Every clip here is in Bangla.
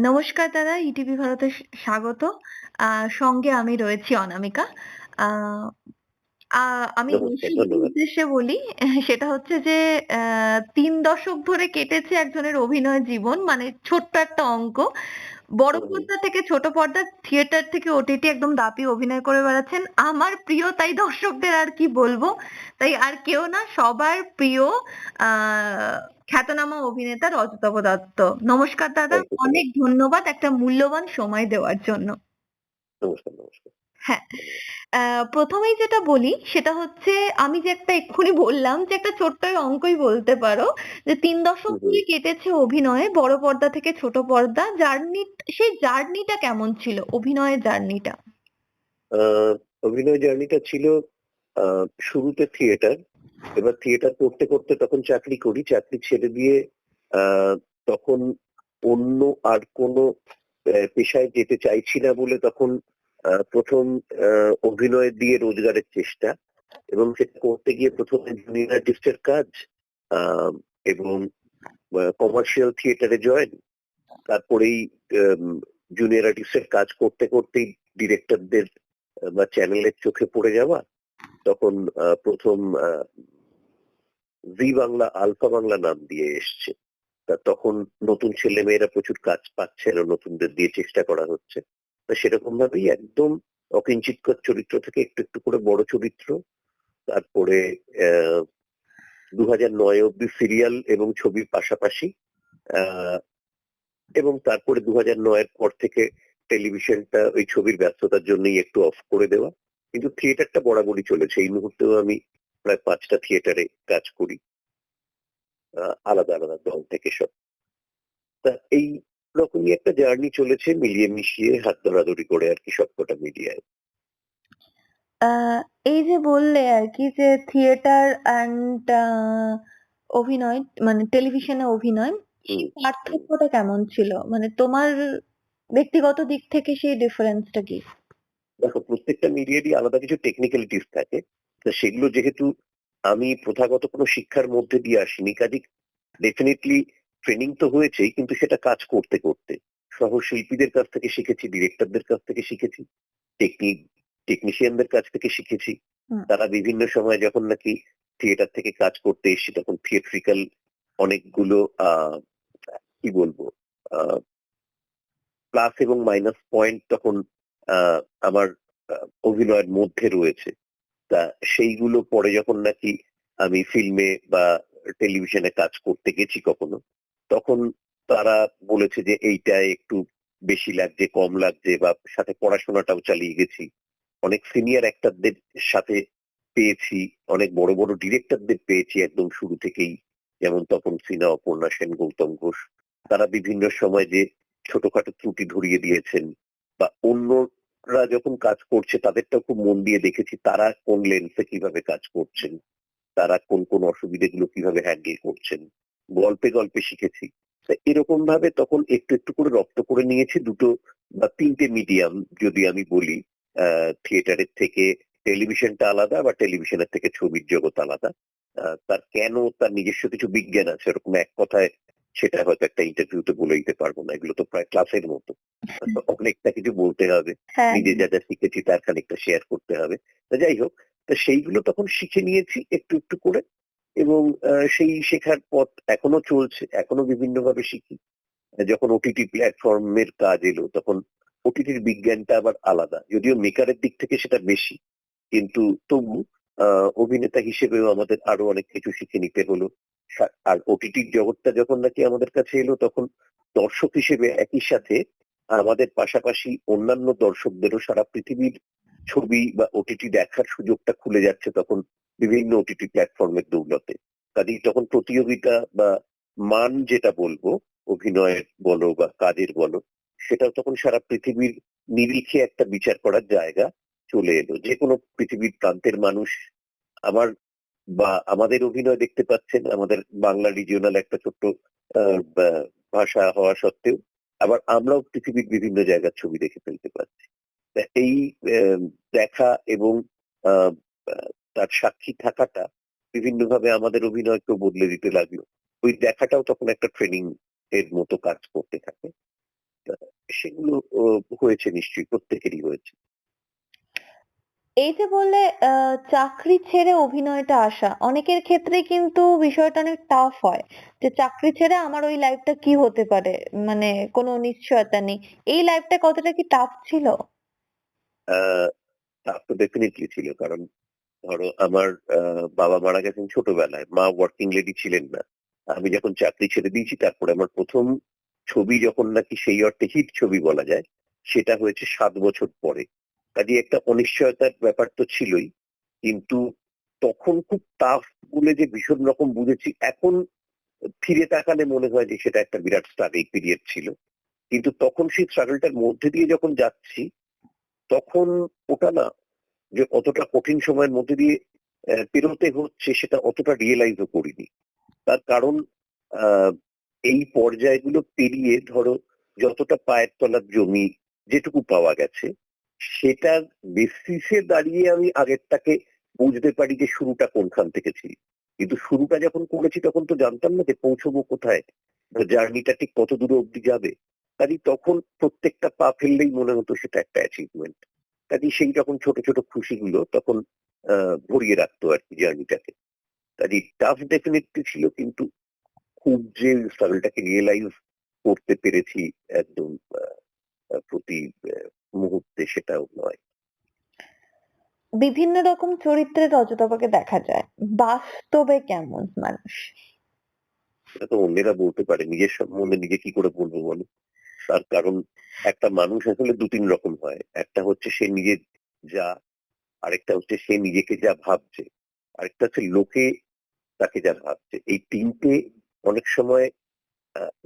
নমস্কার দাদা, ইটিভি ভারতে স্বাগত। সঙ্গে আমি রয়েছি অনামিকা। আমি। উদ্দেশ্যে বলি সেটা হচ্ছে যে ৩ দশক ধরে কেটেছে একজনের অভিনয় জীবন। মানে ছোট্ট একটা অঙ্ক। বড়। পর্দা থেকে ছোট পর্দা, থিয়েটার থেকে ওটিটি একদম দাপিয়ে অভিনয় করে বেড়াচ্ছেন। আমার প্রিয় তাই দর্শকদের আর কি বলব। তাই আর কেউ না সবার প্রিয় আ খ্যাতনামা অভিনেতা রজতাভ দত্ত। নমস্কার দাদা, অনেক ধন্যবাদ একটা মূল্যবান সময় দেওয়ার জন্য। নমস্কার, নমস্কার। হ্যাঁ, ধন্যবাদ। অ্যা ১ম এই যেটা বলি সেটা হচ্ছে আমি যে একটা এক্ষুনি বললাম যে একটা ছোট্ট অঙ্কই বলতে পারো যে তিন দশক। ধরে কেটেছে অভিনয়ে বড় পর্দা থেকে ছোট পর্দা। জার্নি সেই জার্নিটা কেমন ছিল? অভিনয়ের জার্নিটা? অভিনয় জার্নিটা ছিল শুরুতে থিয়েটার। এবার থিয়েটার করতে, করতে তখন চাকরি করি। চাকরি ছেড়ে দিয়ে তখন অন্য আর কোনো পেশায় যেতে চাইছি না বলে তখন আ ১ম আ অভিনয় দিয়ে রোজগারের চেষ্টা এবং সেটা করতে গিয়ে ১ম এ জুনিয়র আর্টিস্টের কাজ এবং কমার্শিয়াল থিয়েটারে জয়েন। তারপরেই জুনিয়র আর্টিস্টের কাজ করতে, করতেই ডিরেক্টরদের বা চ্যানেলের চোখে পড়ে যাওয়া। তখন আ ১ম আ জি বাংলা, আলফা বাংলা নাম দিয়ে এসছে। তা তখন নতুন ছেলে মেয়েরা প্রচুর কাজ পাচ্ছে না, নতুনদের দিয়ে চেষ্টা করা হচ্ছে। তা সেরকম ভাবেই একদম অকিঞ্চিৎকর চরিত্র থেকে একটু, একটু করে বড় চরিত্র। তারপরে অ্যা ২০০৯ অব্দি সিরিয়াল এবং ছবির পাশাপাশি এবং তারপরে ২০০৯ নয়ের পর থেকে টেলিভিশনটা ওই ছবির ব্যস্ততার জন্যই একটু অফ করে দেওয়া। কিন্তু থিয়েটারটা বরাবরই চলেছে। এই মুহূর্তেও আমি প্রায় ৫ টা থিয়েটারে কাজ করি। আলাদা, আলাদা দল থেকে সব। তা এই রকমই একটা জার্নি চলেছে মিলিয়ে মিশিয়ে হাত ধরাধরি করে আর আরকি সবকটা মিডিয়ায়। এই যে বললে আর কি যে থিয়েটার অ্যান্ড অভিনয় মানে টেলিভিশনে অভিনয়। পার্থক্যটা কেমন ছিল? মানে তোমার ব্যক্তিগত দিক থেকে সেই ডিফারেন্সটা কি? দেখো প্রত্যেকটা মিডিয়ারই আলাদা কিছু টেকনিক্যালিটিস থাকে। তো সেগুলো যেহেতু আমি প্রথাগত কোনো শিক্ষার মধ্যে দিয়ে আসিনি, কাজেই ডেফিনেটলি ট্রেনিং তো হয়েছেই কিন্তু সেটা কাজ করতে, করতে। সহশিল্পীদের কাছ থেকে শিখেছি, ডিরেক্টরদের কাছ থেকে শিখেছি, টেকনিক টেকনিশিয়ানদের কাছ থেকে শিখেছি। তারা বিভিন্ন সময় যখন নাকি থিয়েটার থেকে কাজ করতে এসেছি তখন থিয়েট্রিক্যাল অনেকগুলো কি বলব প্লাস এবং মাইনাস পয়েন্ট তখন আমার অভিনয়ের মধ্যে রয়েছে। তা সেইগুলো পরে যখন নাকি আমি ফিল্মে বা টেলিভিশনে কাজ করতে গেছি কখনো, তখন তারা বলেছে যে এইটা একটু বেশি লাগছে, কম লাগছে বা সাথে পড়াশোনাটাও চালিয়ে গেছি। অনেক সিনিয়র অ্যাক্টরদের সাথে পেয়েছি, অনেক বড়, বড় ডিরেক্টরদের পেয়েছি একদম শুরু থেকেই। যেমন তপন সিনহা, অপর্ণা সেন, গৌতম ঘোষ। তারা বিভিন্ন সময় যে ছোটখাটো ত্রুটি ধরিয়ে দিয়েছেন বা অন্যরা যখন কাজ করছে তাদেরটাও খুব মন দিয়ে দেখেছি তারা কোন লেন্সে কীভাবে কাজ করছেন। তারা কোন, কোন অসুবিধাগুলো কীভাবে হ্যান্ডেল করছেন। গল্পে, গল্পে শিখেছি। এরকম ভাবে তখন একটু, একটু করে রপ্ত করে নিয়েছি দুটো বা তিনটে মিডিয়াম যদি আমি বলি। থিয়েটারের থেকে টেলিভিশনটা আলাদা বা টেলিভিশনের থেকে ছবির জগৎ আলাদা। তার কেন তার নিজস্ব কিছু বিজ্ঞান আছে। এরকম এক কথায় সেটা হয়তো একটা ইন্টারভিউতে বলে দিতে পারব না। এগুলো তো প্রায় ক্লাসের মতো। অনেকটা কিছু বলতে হবে। হ্যাঁ। নিজে যা, যা শিখেছি তার খানিকটা শেয়ার করতে হবে। তা যাই হোক, তা সেইগুলো তখন শিখে নিয়েছি একটু, একটু করে এবং সেই শেখার পথ এখনও চলছে। এখনও বিভিন্নভাবে শিখি। যখন ওটিটি প্ল্যাটফর্ম এর কাজ এলো তখন ওটিটির বিজ্ঞানটা আবার আলাদা। যদিও মেকারের দিক থেকে সেটা বেশি। কিন্তু তবু অভিনেতা হিসেবেও আমাদের আরও অনেক কিছু শিখে নিতে হলো। আর ওটিটির জগৎটা যখন নাকি আমাদের কাছে এলো তখন দর্শক হিসেবে একই সাথে আমাদের পাশাপাশি অন্যান্য দর্শকদেরও সারা পৃথিবীর ছবি বা ওটিটি দেখার সুযোগটা খুলে যাচ্ছে তখন বিভিন্ন ওটিটি প্ল্যাটফর্ম এর দৌলতে। কাজেই তখন প্রতিযোগিতা বা মান যেটা বলব অভিনয়ের বলো বা কাজের বলো, সেটাও তখন সারা পৃথিবীর নিরিখে একটা বিচার করার জায়গা চলে এলো। যেকোনো পৃথিবীর প্রান্তের মানুষ আমার বা আমাদের অভিনয় দেখতে পাচ্ছেন আমাদের বাংলা রিজিওনাল একটা ছোট্ট ভাষা হওয়া সত্ত্বেও আবার আমরাও পৃথিবীর বিভিন্ন জায়গার ছবি দেখে ফেলতে পারছি। এই দেখা এবং তার সাক্ষী থাকাটা বিভিন্ন ভাবে আমাদের অভিনয়কে বদলে দিতে লাগল। ওই দেখাটাও তখন একটা ট্রেনিং এর মতো কাজ করতে থাকে। সেগুলো হয়েছে নিশ্চয়ই, প্রত্যেকেরই হয়েছে এই যে বললে আহ, চাকরি ছেড়ে অভিনয়টা আসা অনেকের ক্ষেত্রে কিন্তু বিষয়টা অনেক টাফ হয়। যে চাকরি ছেড়ে আমার ওই লাইফটা কি হতে পারে? মানে কোনো নিশ্চয়তা নেই। এই লাইফটা কতটা কি টাফ ছিল? আহ, তা তো ডেফিনেটলি ছিল। কারণ ধরো আমার বাবা মারা গেছেন ছোটবেলায়। মা ওয়ার্কিং লেডি ছিলেন না। আমি যখন চাকরি ছেড়ে দিয়েছি তারপরে আমার প্রথম ছবি যখন নাকি সেই অর্থে হিট ছবি বলা যায় সেটা হয়েছে সাত বছর পরে। কাজে একটা অনিশ্চয়তার ব্যাপার তো ছিলই, কিন্তু তখন খুব টাফ বলে যে ভীষণ রকম বুঝেছি, এখন ফিরে তাকালে মনে হয় যে সেটা একটা বিরাট স্ট্রাগল পিরিয়ড ছিল। কিন্তু তখন সেই স্ট্রাগলটার মধ্যে দিয়ে যখন যাচ্ছি, তখন ওটা না যে অতটা কঠিন সময়ের মধ্যে দিয়ে পেরোতে হচ্ছে সেটা অতটা রিয়েলাইজও করিনি। তার কারণ এই পর্যায়গুলো পেরিয়ে ধরো যতটা পায়ের তলার জমি যেটুকু পাওয়া গেছে সেটার বেসিসে দাঁড়িয়ে আমি আগেরটাকে বুঝতে পারি যে শুরুটা কোনখান থেকে ছিল। কিন্তু শুরুটা যখন করেছি তখন তো জানতাম না যে পৌঁছবো কোথায় জার্নিটা ঠিক কত দূর অব্দি যাবে। কাজে তখন প্রত্যেকটা পা ফেললেই মনে হতো সেটা একটা অ্যাচিভমেন্ট কাজে সেই রকম ছোট ছোট খুশিগুলো তখন ভরিয়ে রাখতো আর কি জার্নিটাকে। কাজে টাফ ডেফিনেটলি ছিল কিন্তু খুব যে স্ট্রাগলটাকে রিয়েলাইজ করতে পেরেছি একদম প্রতি মুহূর্তে সেটাও নয়। বিভিন্ন রকম চরিত্রে রজতাপাকে দেখা যায়। বাস্তবে কেমন মানুষ? সেটা তো অন্যেরা বলতে পারে। নিজের সম্বন্ধে নিজে কি করে বলব বলো? তার কারণ একটা মানুষ আসলে দু তিন রকম হয়। একটা হচ্ছে সে নিজে যা আরেকটা হচ্ছে সে নিজেকে যা ভাবছে। আরেকটা হচ্ছে লোকে তাকে যা ভাবছে। এই তিনটে অনেক সময়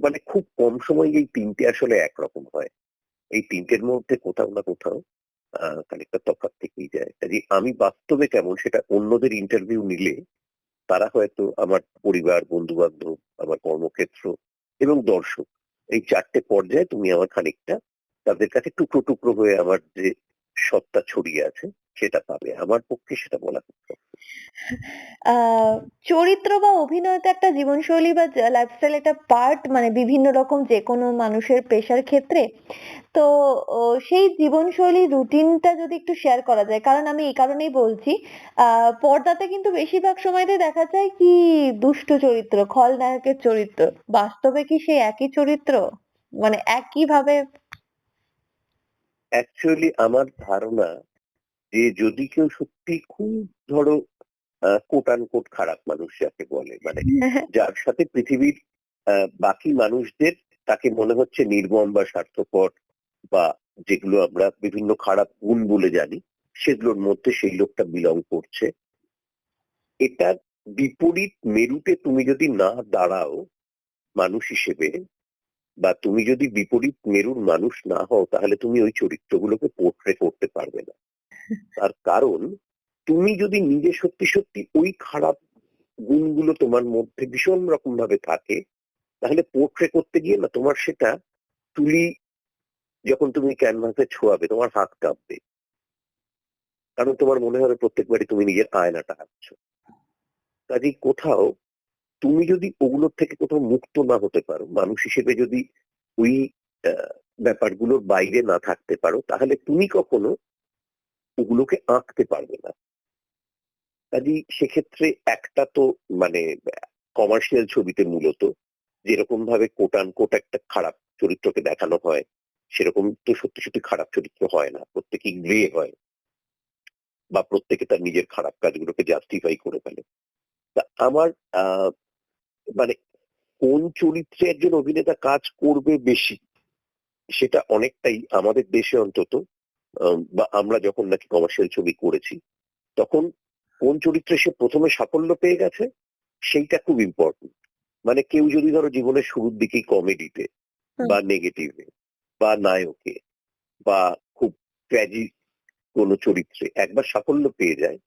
মানে খুব কম সময় এই তিনটে আসলে একরকম হয়। এই তিনটের মধ্যে কোথাও না কোথাও খানিকটা তফাৎ থেকেই যায়। কাজে আমি বাস্তবে কেমন সেটা অন্যদের ইন্টারভিউ নিলে, তারা হয়তো আমার পরিবার বন্ধু বান্ধব আমার কর্মক্ষেত্র এবং দর্শক, এই চারটে পর্যায়ে তুমি আমার খানিকটা তাদের কাছে টুকরো টুকরো হয়ে আমার যে সত্তা ছড়িয়ে আছে সেটা পাবে আমার পক্ষে সেটা বলা চরিত্র বা অভিনয় তো একটা জীবনশৈলী বা লাইফস্টাইল একটা পার্ট মানে বিভিন্ন রকম যে কোনো মানুষের পেশার ক্ষেত্রে তো সেই জীবনশৈলী রুটিনটা যদি একটু শেয়ার করা যায় কারণ আমি এই কারণেই বলছি আহ পর্দাতে কিন্তু বেশিরভাগ সময়তে দেখা যায় কি দুষ্ট চরিত্র খলনায়কের চরিত্র বাস্তবে কি সেই একই চরিত্র? মানে একই ভাবে অ্যাকচুয়ালি আমার ধারণা যে যদি কেউ সত্যি খুব ধরো কোট কোট খারাপ মানুষ যাকে বলে মানে যার সাথে পৃথিবীর বাকি মানুষদের তাকে মনে হচ্ছে নির্মম বা স্বার্থপর বা যেগুলো আমরা বিভিন্ন খারাপ গুণ বলে জানি সেগুলোর মধ্যে সেই লোকটা বিলং করছে। এটার বিপরীত মেরুতে তুমি যদি না দাঁড়াও মানুষ হিসেবে বা তুমি যদি বিপরীত মেরুর মানুষ না হও তাহলে তুমি ওই চরিত্রগুলোকে পোর্ট্রে করতে পারবে না। তার কারণ, তুমি যদি নিজে সত্যি সত্যি ওই খারাপ গুণগুলো তোমার মধ্যে ভীষণ রকম ভাবে থাকে, তাহলে পোর্ট্রে করতে গিয়ে না তোমার সেটা তুলি যখন তুমি ক্যানভাসে ছোঁয়াবে, তোমার হাত কাঁপবে। কারণ তোমার মনে হবে প্রত্যেকবারই তুমি নিজের আয়নাটা হাঁটছো। কাজেই কোথাও তুমি যদি ওগুলোর থেকে কোথাও মুক্ত না হতে পারো, মানুষ হিসেবে যদি ওই ব্যাপারগুলোর বাইরে না থাকতে পারো, তাহলে তুমি কখনো ওগুলোকে আঁকতে পারবে না। কাজেই সেক্ষেত্রে একটা তো মানে কমার্শিয়াল ছবিতে মূলত যেরকম ভাবে কোটান কোট একটা খারাপ চরিত্রকে দেখানো হয়, সেরকম তো সত্যি সত্যি খারাপ চরিত্র হয় না প্রত্যেকেই গ্রে হয় বা প্রত্যেকে তার নিজের খারাপ কাজগুলোকে জাস্টিফাই করে ফেলে। তা আমার মানে কোন চরিত্রে একজন অভিনেতা কাজ করবে বেশি, সেটা অনেকটাই আমাদের দেশে অন্তত বা আমরা যখন নাকি কমার্শিয়াল ছবি করেছি তখন কোন চরিত্রে সে প্রথমে সাফল্য পেয়ে গেছে সেইটা খুব ইম্পর্টেন্ট মানে কেউ যদি ধরো জীবনের শুরুর দিকেই কমেডিতে বা নেগেটিভে বা নায়কে বা খুব ট্র্যাজিক কোনো চরিত্রে একবার সাফল্য পেয়ে যায়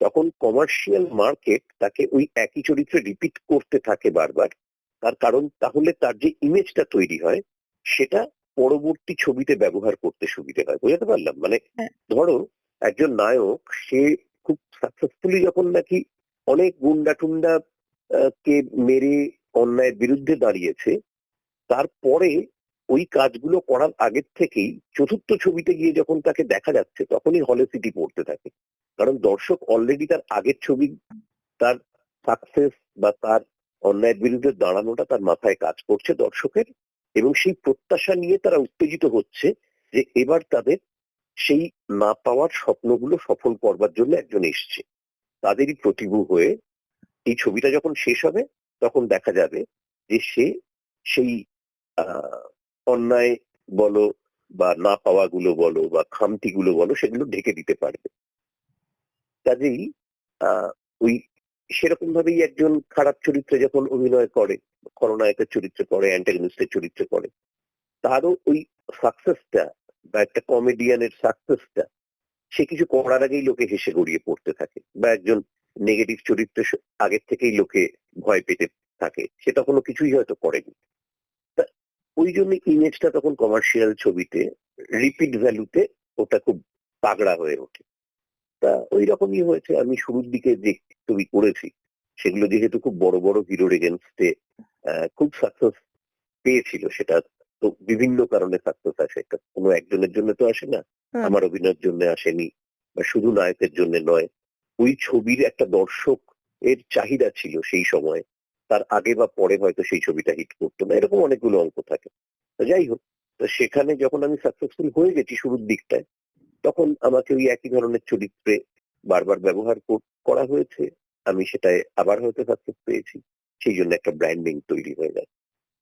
তখন কমার্শিয়াল মার্কেট তাকে ওই একই চরিত্রে রিপিট করতে থাকে বারবার। তার কারণ তাহলে তার যে ইমেজটা তৈরি হয় সেটা পরবর্তী ছবিতে ব্যবহার করতে সুবিধে হয় বুঝতে পারলাম? মানে হ্যাঁ। ধরো একজন নায়ক সে খুব সাকসেসফুলি যখন নাকি অনেক গুন্ডা টুন্ডা কে মেরে অন্যায়ের বিরুদ্ধে দাঁড়িয়েছে তারপরে ওই কাজগুলো করার আগের থেকেই চতুর্থ ছবিতে গিয়ে যখন তাকে দেখা যাচ্ছে তখনই হলে সিটি পড়তে থাকে। কারণ দর্শক অলরেডি তার আগের ছবি তার সাকসেস বা তার অন্যায়ের বিরুদ্ধে দাঁড়ানোটা তার মাথায় কাজ করছে দর্শকের। এবং সেই প্রত্যাশা নিয়ে তারা উত্তেজিত হচ্ছে যে এবার তাদের সেই না পাওয়ার স্বপ্নগুলো সফল করবার জন্য একজন এসছে। তাদেরই প্রতিভু হয়ে এই ছবিটা যখন শেষ হবে তখন দেখা যাবে যে সে সেই অন্যায় বলো বা না পাওয়াগুলো বলো বা খামতিগুলো বলো সেগুলো ঢেকে দিতে পারবে। কাজেই আহ, ওই সেরকম ভাবেই একজন খারাপ চরিত্রে যখন অভিনয় করে খলনায়কের চরিত্র করে অ্যান্টাগনিস্টের চরিত্রে করে তারও ওই সাকসেসটা বা একটা কমেডিয়ানের সাকসেসটা সে কিছু করার আগেই লোকে হেসে গড়িয়ে পড়তে থাকে বা একজন নেগেটিভ চরিত্রে আগের থেকেই লোকে ভয় পেতে থাকে। সে তখনও কিছুই হয়তো করেনি। ওই জন্য ইমেজটা তখন কমার্শিয়াল ছবিতে রিপিট ভ্যালুতে ওটা খুব তাগড়া হয়ে ওঠে। তা ওই রকমই হয়েছে। আমি শুরুর দিকে যে ছবি করেছি, সেগুলো যেহেতু খুব বড় বড় হিরোর এগেনস্টে খুব সাকসেস পেয়েছিল সেটা তো বিভিন্ন কারণে সাকসেস আসে। এটা কোনো একজনের জন্য তো আসে না আমার অভিনয়ের জন্য আসেনি বা শুধু নায়কের জন্য নয় ওই ছবির একটা দর্শক এর চাহিদা ছিল সেই সময় তার আগে বা পরে হয়তো সেই ছবিটা হিট করতো না এরকম অনেকগুলো অঙ্ক থাকে। যাই হোক তো সেখানে যখন আমি সাকসেসফুল হয়ে গেছি শুরুর দিকটায় তখন আমাকে ওই একই ধরনের চরিত্রে বারবার ব্যবহার কর- করা হয়েছে আমি সেটায় আবার হয়তো সাকসেস পেয়েছি। সেই জন্য একটা ব্র্যান্ডিং তৈরি হয়ে যায়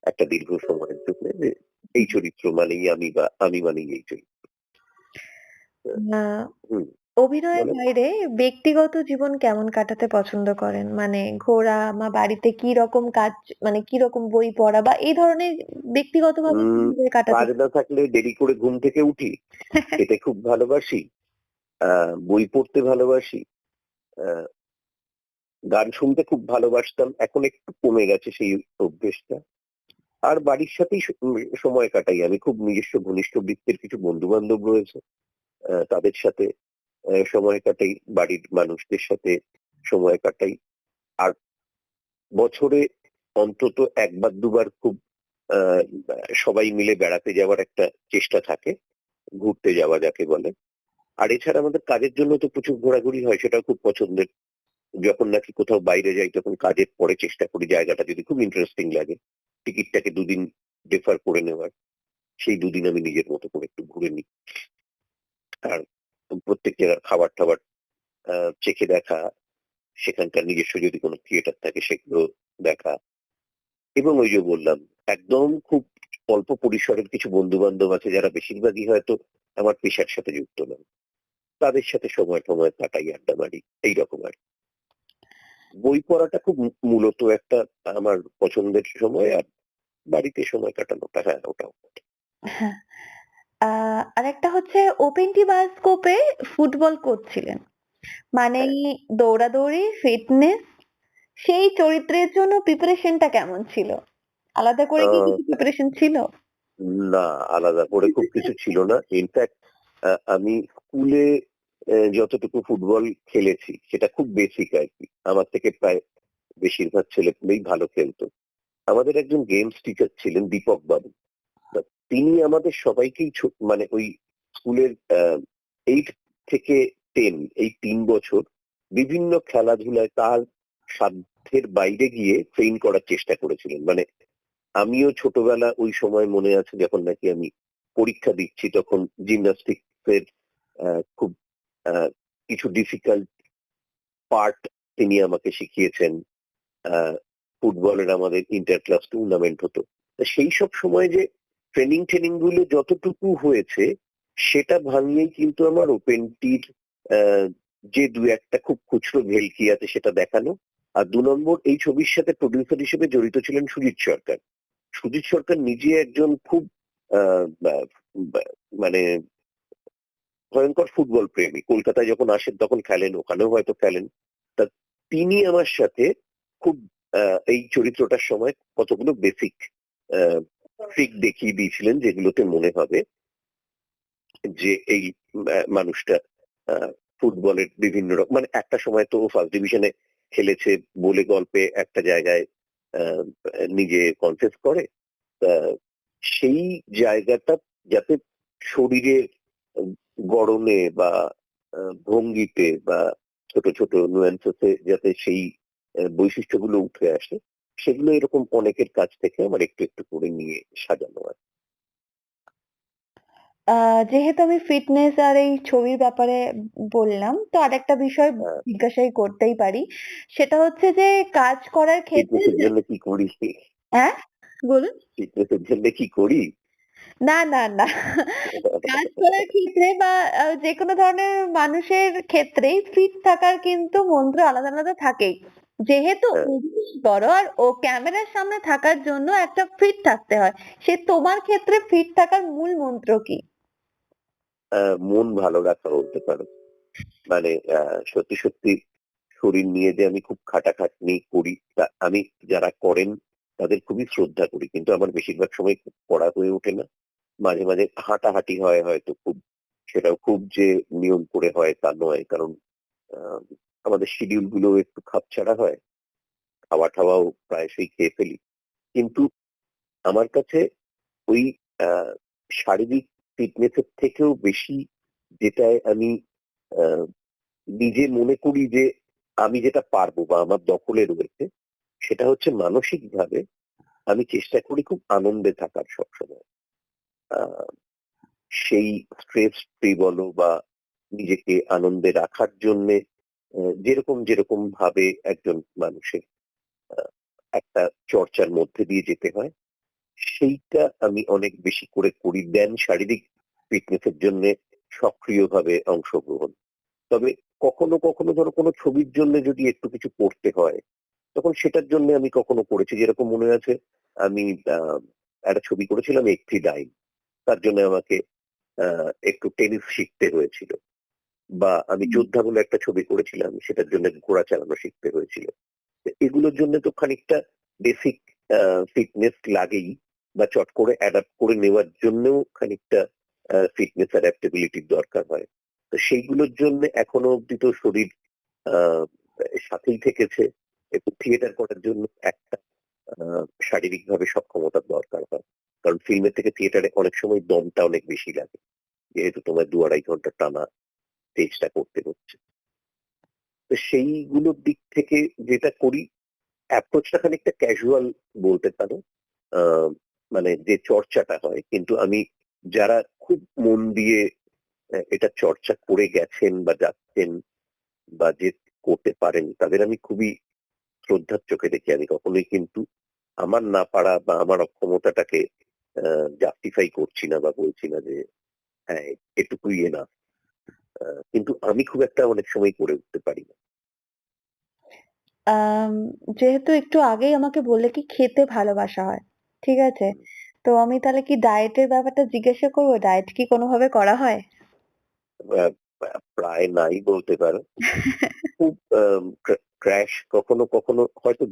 একটা দীর্ঘ সময়ের জন্য যে এই চরিত্র মানেই আমি বা আমি মানেই এই চরিত্র। অভিনয়ের বাইরে ব্যক্তিগত জীবন কেমন কাটাতে পছন্দ করেন? মানে ঘোরা বা বাড়িতে কি রকম কাজ মানে কি রকম বই পড়া বা এই ধরনের ব্যক্তিগতভাবে উম, কীভাবে কাটাতে না থাকলে দেরি করে ঘুম থেকে উঠি। এটা খুব ভালোবাসি আহ, বই পড়তে ভালোবাসি গান শুনতে খুব ভালোবাসতাম, এখন একটু কমে গেছে সেই অভ্যেসটা। আর বাড়ির সাথেই সময় কাটাই। আমি খুব নিজস্ব ঘনিষ্ঠ বৃত্তের কিছু বন্ধু বান্ধব রয়েছে তাদের সাথে সময় কাটাই, বাড়ির মানুষদের সাথে সময় কাটাই। আর বছরে অন্তত একবার দুবার খুব সবাই মিলে বেড়াতে যাওয়ার একটা চেষ্টা থাকে, ঘুরতে যাওয়া যাকে বলে। আর এছাড়া আমাদের কাজের জন্য তো প্রচুর ঘোরাঘুরি হয়, সেটাও খুব পছন্দের যখন নাকি কোথাও বাইরে যাই, তখন কাজের পরে চেষ্টা করি জায়গাটা যদি খুব ইন্টারেস্টিং লাগে, টিকিটটাকে দুদিন ডিফার করে নেওয়ার। সেই দুদিন আমি নিজের মতো করে একটু ঘুরে নিই। আর প্রত্যেক জায়গার খাবার টাবার চেখে দেখা, সেখানকার নিজস্ব যদি কোনো থিয়েটার থাকে সেগুলো দেখা। এবং ওই যে বললাম, একদম খুব অল্প পরিসরের কিছু বন্ধু বান্ধব আছে যারা বেশিরভাগই হয়তো আমার পেশার সাথে যুক্ত নয়। তাদের সাথে সময় সময় কাটাই, আড্ডা মারি, এইরকম আর কি। বই পড়াটা খুব মূলত একটা আমার পছন্দের সময় আর বাড়িতে সময় কাটানোটা হ্যাঁ ওটাও হ্যাঁ। আহ, আরেকটা হচ্ছে ওপেন টি বায়োস্কোপে ফুটবল কোচ ছিলেন মানে দৌড়াদৌড়ি ফিটনেস সেই চরিত্রের জন্য প্রিপারেশনটা কেমন ছিল? আলাদা করে কি কিছু প্রিপারেশন ছিল? না আলাদা করে খুব কিছু ছিল না। ইনফ্যাক্ট আমি স্কুলে যতটুকু ফুটবল খেলেছি, সেটা খুব বেসিক আর কি। আমার থেকে প্রায় বেশিরভাগ ছেলেপুলেই ভালো খেলতো। আমাদের একজন গেমস টিচার ছিলেন দীপক বাবু। তিনি আমাদের সবাইকেই মানে ওই স্কুলের এইট থেকে টেন এই তিন বছর বিভিন্ন খেলাধুলায় তার সাধ্যের বাইরে গিয়ে ট্রেন করার চেষ্টা করেছিলেন। মানে আমিও ছোটবেলা ওই সময় মনে আছে যখন নাকি আমি পরীক্ষা দিচ্ছি, তখন জিমনাস্টিক্স এর খুব কিছু ডিফিকাল্ট পার্ট তিনি আমাকে শিখিয়েছেন। ফুটবলের আমাদের ইন্টার ক্লাস টুর্নামেন্ট হতো। সেই সব সময় যে ট্রেনিং ট্রেনিংগুলো যতটুকু হয়েছে, সেটা ভাঙিয়েই কিন্তু আমার ওপেনটির যে দু একটা খুব খুচরো ভেলকি আছে সেটা দেখানো। আর দু নম্বর, এই ছবির সাথে প্রডিউসার হিসেবে জড়িত ছিলেন সুজিত সরকার। সুজিত সরকার নিজে একজন খুব মানে ভয়ঙ্কর ফুটবল প্রেমী। কলকাতায় যখন আসেন, তখন খেলেন, ওখানেও হয়তো খেলেন। তা তিনি আমার সাথে খুব এই চরিত্রটার সময় কতগুলো বেসিক ট্রিক দেখিয়ে দিয়েছিলেন যেগুলোতে মনে হবে যে এই মানুষটা ফুটবলের বিভিন্ন রকম মানে একটা সময় তো ফার্স্ট ডিভিশনে খেলেছে বলে গল্পে একটা জায়গায় নিজে কনফেস করে। সেই জায়গাটা যাতে শরীরের গড়নে বা ভঙ্গিতে বা ছোট, ছোট nuances যাতে সেই বৈশিষ্ট্যগুলো উঠে আসে, সেগুলো এরকম অনেকের কাছ থেকে আমার একটু, একটু করে নিয়ে সাজানো হয় যেহেতু আমি ফিটনেস আর এই ছবির ব্যাপারে বললাম, তো আরেকটা বিষয় হ্যাঁ। জিজ্ঞাসাই করতেই পারি। সেটা হচ্ছে যে কাজ করার ক্ষেত্রে জন্য কি করি? হ্যাঁ? বলুন। ফিটনেস এর জন্য কি করি? না, না, না। কাজ করার ক্ষেত্রে বা আ যেকোনো ধরনের মানুষের ক্ষেত্রেই ফিট থাকার কিন্তু মন্ত্র আলাদা, আলাদা থাকেই। যেহেতু হ্যাঁ। বড় আর ও ক্যামেরার সামনে থাকার জন্য একটা ফিট থাকতে হয়। সে তোমার ক্ষেত্রে ফিট থাকার মূল মন্ত্র কি? মন ভালো রাখা বলতে পারো। মানে সত্যি, সত্যি শরীর নিয়ে যে আমি খুব খাটাখাটনি করি তা আমি যারা করেন তাদের খুবই শ্রদ্ধা করি। কিন্তু আমার বেশিরভাগ সময় করা হয়ে ওঠে না। মাঝে, মাঝে হাঁটাহাঁটি হয় হয়তো খুব সেটাও খুব যে নিয়ম করে হয় তা নয়। কারণ আমাদের শিডিউলগুলো একটু খাপছাড়া হয়। খাওয়া-টাওয়াও প্রায়শই খেয়ে ফেলি। কিন্তু আমার কাছে ওই শারীরিক ফিটনেস এর থেকেও বেশি যেটায় আমি নিজে মনে করি যে আমি যেটা পারব বা আমার দখলে রয়েছে, সেটা হচ্ছে মানসিকভাবে আমি চেষ্টা করি খুব আনন্দে থাকার সবসময়। সেই স্ট্রেস ফ্রি বলো বা নিজেকে আনন্দে রাখার জন্য যেরকম, যেরকম ভাবে একজন মানুষের একটা চর্চার মধ্যে দিয়ে যেতে হয়, সেইটা আমি অনেক বেশি করে করি দেন শারীরিক ফিটনেস এর জন্যে সক্রিয়ভাবে অংশগ্রহণ। তবে কখনো, কখনো ধরো কোনো ছবির জন্য যদি একটু কিছু করতে হয়, তখন সেটার জন্য আমি কখনো করেছি। যেরকম মনে আছে আমি একটা ছবি করেছিলাম 'একটি ডাইন'। তার জন্য আমাকে একটু টেনিস শিখতে হয়েছিল। বা আমি 'যোদ্ধা' বলে একটা ছবি করেছিলাম, সেটার জন্য ঘোড়া চালানো শিখতে হয়েছিল। এগুলোর জন্য তো খানিকটা বেসিক ফিটনেস লাগেই বা চট করে অ্যাডাপ্ট করে নেওয়ার জন্যও খানিকটা ফিটনেস অ্যাডাপ্টেবিলিটি র দরকার হয়। তো সেইগুলোর জন্য এখনও অব্দি তো শরীর সাথেই থেকেছে এবং থিয়েটার করার জন্য একটা শারীরিকভাবে সক্ষমতার দরকার হয়। কারণ ফিল্মের থেকে থিয়েটারে অনেক সময় দমটা অনেক বেশি লাগে। যেহেতু তোমার দু আড়াই ঘণ্টা টানা স্টেজটা করতে হচ্ছে। তো সেইগুলোর দিক থেকে যেটা করি অ্যাপ্রোচটা খানিকটা ক্যাজুয়াল বলতে পারো। মানে যে চর্চাটা হয় কিন্তু আমি যারা খুব মন দিয়ে এটা চর্চা করে গেছেন বা যাচ্ছেন বা যে করতে পারেন, তাদের আমি খুবই শ্রদ্ধার চোখে দেখি। আমি কখনোই কিন্তু আমার না পারা বা আমার অক্ষমতাটাকে জাস্টিফাই করছি না বা বলছি না যে হ্যাঁ, এটুকুই। আ কিন্তু আমি খুব একটা অনেক সময় করে উঠতে পারি না। যেহেতু একটু আগেই আমাকে বললে কি খেতে ভালোবাসা হয়। ঠিক আছে? তো আমি তাহলে কি ডায়েটের ব্যাপারটা জিজ্ঞাসা করব? ডায়েট কি কোনভাবে করা হয়? প্রায় নাই বলতে পারো। খুব ক্র্যাশ কখনো, কখনো হয়তো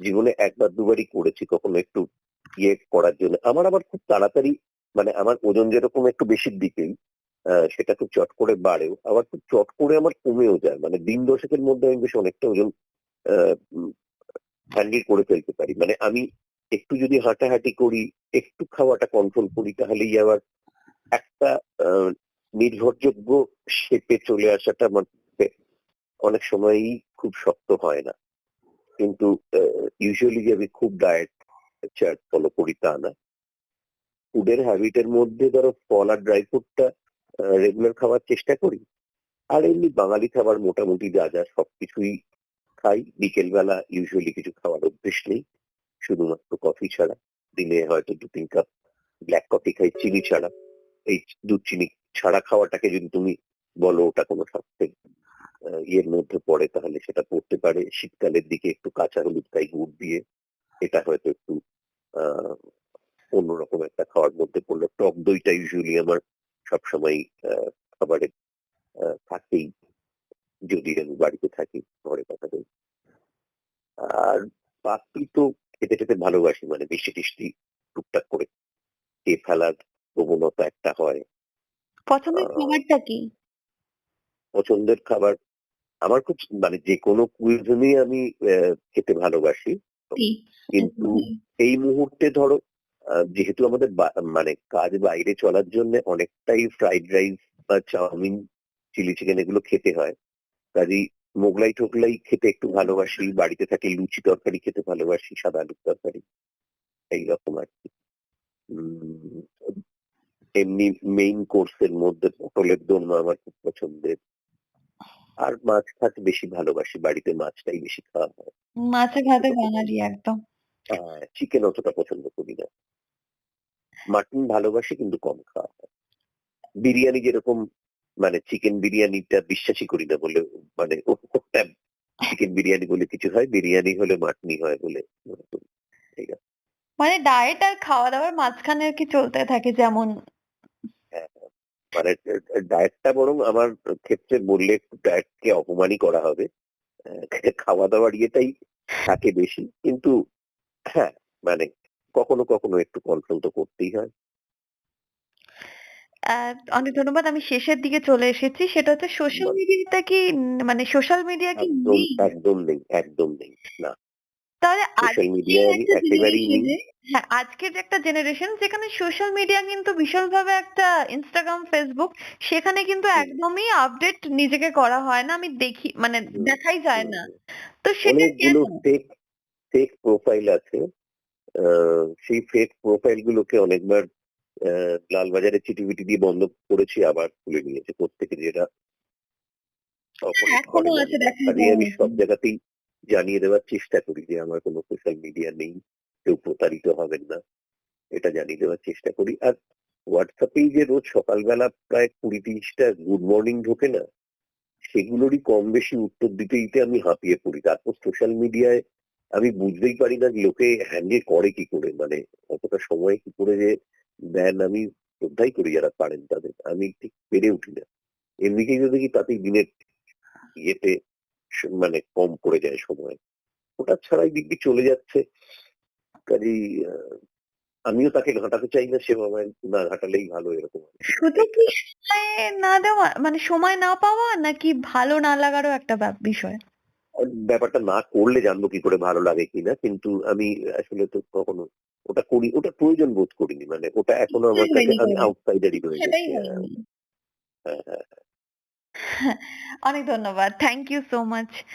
জীবনে একবার দুবারই করেছি। কখনো একটু ইয়ে করার জন্য। আমার আবার খুব তাড়াতাড়ি মানে আমার ওজন যেরকম একটু বেশির দিকেই, সেটা খুব চট করে বাড়েও। আবার খুব চট করে আমার কমেও যায়। মানে দিন ১০ এর মধ্যে আমি বেশ অনেকটা ওজন হ্যান্ডেল করে ফেলতে পারি। মানে আমি একটু যদি হাঁটাহাঁটি করি, একটু খাওয়াটা কন্ট্রোল করি তাহলেই আবার একটা নির্ভরযোগ্য শেপে চলে আসাটা আমার অনেক সময়ই খুব শক্ত হয় না। কিন্তু ইউজুয়ালি যে আমি খুব ডায়েট চার্ট ফলো করি তা না। ফুডের হ্যাবিটের মধ্যে ধরো ফল আর ড্রাই ফ্রুটটা রেগুলার খাওয়ার চেষ্টা করি। আর এমনি বাঙালি খাবার মোটামুটি যা, যা সবকিছুই খাই। বিকেলবেলা ইউজুয়ালি কিছু খাওয়ার অভ্যেস নেই। শুধুমাত্র কফি ছাড়া। দিনে হয়তো ২-৩ কাপ ব্ল্যাক কফি খাই চিনি ছাড়া। এই দুধ চিনি ছাড়া খাওয়াটাকে যদি তুমি বলো ওটা কোনো স্বাস্থ্যের ইয়ের মধ্যে পড়ে তাহলে সেটা পড়তে পারে। শীতকালের দিকে একটু কাঁচা হলুদ খাই গুড় দিয়ে। এটা হয়তো একটু অন্যরকম একটা খাওয়ার মধ্যে পড়ল। টক দইটা ইউজুয়ালি আমার সবসময় খাবারে থাকেই। যদি আমি বাড়িতে থাকি ঘরে কথা বলি। আর বাকি তো খেতে, খেতে ভালোবাসি। মানে মিষ্টি-টিষ্টি টুকটাক করে খেয়ে ফেলার প্রবণতা একটা হয়। পছন্দের খাবারটা কি? পছন্দের খাবার আমার খুব মানে যেকোনো কুইজিনই আমি খেতে ভালোবাসি। কিন্তু এই মুহূর্তে ধরো যেহেতু আমাদের মানে কাজ বাইরে চলার জন্য অনেকটাই ফ্রাইড রাইস বা চাউমিন চিলি চিকেন এগুলো খেতে হয় কাজেই মোগলাই টোগলাই খেতে একটু ভালোবাসি বাড়িতে থাকি লুচি তরকারি খেতে ভালোবাসি সাদা আলুর তরকারি এইরকম আর কি এমনি মেইন কোর্সের মধ্যে পটলের দোরমা আমার খুব পছন্দের। আর মাছ ফাছ বেশি ভালোবাসি বাড়িতে মাছটাই বেশি খাওয়া হয়। মাছে ভাতে বাঙালি একদম। চিকেন অতটা পছন্দ করি না। মাটন ভালোবাসি কিন্তু কম খাওয়া হয়। বিরিয়ানি যেরকম মানে চিকেন বিরিয়ানিটা বিশ্বাসই করি না বলে মানে চিকেন বিরিয়ানি বলে কিছু হয় বিরিয়ানি হলে মাটনি হয় বলে মনে। ঠিক আছে। মানে ডায়েট আর খাওয়া দাওয়ার মাঝখানে আর কি চলতে থাকে যেমন হ্যাঁ, মানে ডায়েটটা বরং আমার ক্ষেত্রে বললে ডায়েটকে অপমানই করা হবে। খাওয়া দাওয়ার ইয়েটাই থাকে বেশি। কিন্তু হ্যাঁ মানে কখনো কখনো একটু কন্ট্রোল তো করতেই হয়। অনেক ধন্যবাদ। আমি শেষের দিকে চলে এসেছি। সেটা হচ্ছে সোশ্যাল মিডিয়াটা কি মানে সোশ্যাল মিডিয়া কি একদম নেই একদম নেই না। তাহলে হ্যাঁ আজকের একটা জেনারেশন যেখানে সোশ্যাল মিডিয়া কিন্তু বিশালভাবে একটা ইনস্টাগ্রাম ফেসবুক সেখানে কিন্তু একদমই আপডেট নিজেকে করা হয় না আমি দেখি মানে দেখাই যায় না। তো সেটা ফেক ফেক প্রোফাইল আছে। সেই ফেক প্রোফাইল গুলোকে অনেকবার লালবাজারে চিটিবিটি দিয়ে বন্ধ করেছি আবার খুলে নিয়েছে প্রত্যেকে যেটা আমি সব জায়গাতেই জানিয়ে দেওয়ার চেষ্টা করি যে আমার কোনো সোশ্যাল মিডিয়া নেই, কেউ প্রতারিত হবেন না। এটা জানিয়ে দেওয়ার চেষ্টা করি। আর হোয়াটসঅ্যাপেই যে রোজ সকালবেলা প্রায় কুড়ি তিরিশটা গুড মর্নিং ঢোকে না, সেগুলোরই কম বেশি উত্তর দিতে দিতে আমি হাঁপিয়ে পড়ি। তারপর সোশ্যাল মিডিয়ায় আমি বুঝতেই পারি না লোকে হ্যান্ডেল করে কি করে মানে অতটা সময় কি করে যে দেন আমি শ্রদ্ধাই করি যারা পারেন তাদের। আমি ঠিক পেরে উঠি না। এমনিতেই যদি দেখি তাতেই দিনের ইয়েতে মানে কম পড়ে যায় সময়। ওটা ছাড়াই দিক দিয়ে চলে যাচ্ছে। কাজেই আমিও তাকে ঘাটাতে চাই না সে আমায় না ঘাটালেই ভালো এরকম শুধু কি না দেওয়া মানে সময় না পাওয়া নাকি ভালো না লাগারও একটা বিষয়? ব্যাপারটা না করলে জানব কি করে ভালো লাগে কিনা কিন্তু আমি আসলে তো কখনো ওটা করি ওটা প্রয়োজন বোধ করিনি। মানে ওটা এখনও আমার কাছে আউটসাইডারই রয়ে সেটাই হ্যাঁ, হ্যাঁ, হ্যাঁ। অনেক ধন্যবাদ। Thank you so much